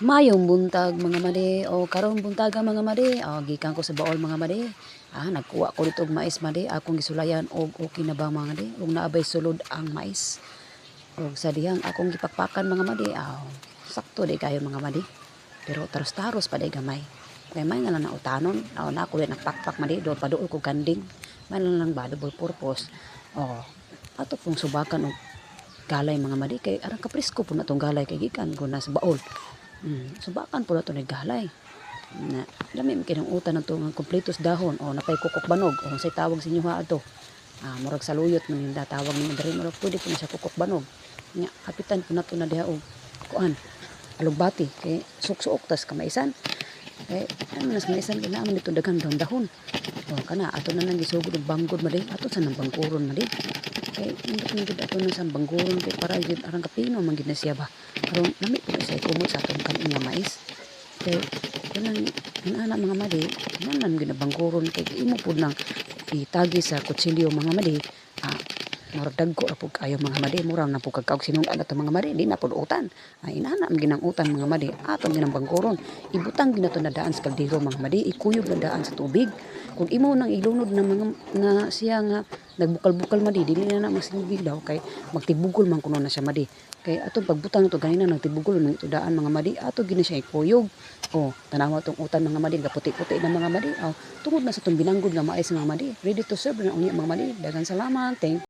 Mayong buntag mga madi o karon buntaga mga madi. O gikan ko sa baol mga madi. Ah nagkuha ko dito og mais madi. Akong gisulayan og okay na ba mga madi? Ug naabay sulod ang mais. Ug sa dihang akong gipakpakan mga madi. Aw sakto di kayo mga madi. Pero taros-taros pa day gamay. Kay may nga lang nautanon. Aw na din nagpakpak madi. Do paduol ko kanding may lang ba double purpose. O ato pong subakan og galay mga madi. Kay arang kaprisko po na tong galay kay gikan ko na sa baol Mm, subakan po na ito galay. Na, lami mo kinang utan ng tungang kompletos dahon o napay kukok banog o say tawag sa inyo ha ato. Ah, murag saluyot man yung tawag ni diri murag pwede po na siya kukok banog. Nya kapitan po na to na diha og kuan alugbati kay suksuok tas kamaisan. Kay ano nas maisan kailangan dito daghan dahon. O kana ato na nang gisugod og banggod madi ato sa nang bangkuron madi. Kay hindi man gid ato nang sa bangkuron kay para gid arang kapino man gid na siya ba. Karon lami po na siya kumot sa atong kanin nga mais. Kay kanang ana mga madi, nanan ginabangkuron kay imo pud nang itagi sa kutsilyo mga madi. Ah, murag dagko ra pud kayo mga madi, murag na pud kagkaog sinungdan ato mga madi, di na pud utan. Ay inana ang ginang utan mga madi, atong ginang bangkuron. Ibutang ginato na daan sa kaldero mga madi, ikuyog na daan sa tubig. Kung imo nang ilunod na mga na siya nga nagbukal-bukal madi, dili na na masilbi daw kay magtibugol man kuno na siya madi. Kay atong pagbutang to ganina nagtibugol nang ito daan mga madi, ato gini siya ikuyog. Oh, tanawa tong utan mga madi, kaputi-puti na mga madi. Oh, tungod na sa tong binanggod nga mais mga madi. Ready to serve na unya mga madi. Dagan salamat. Thank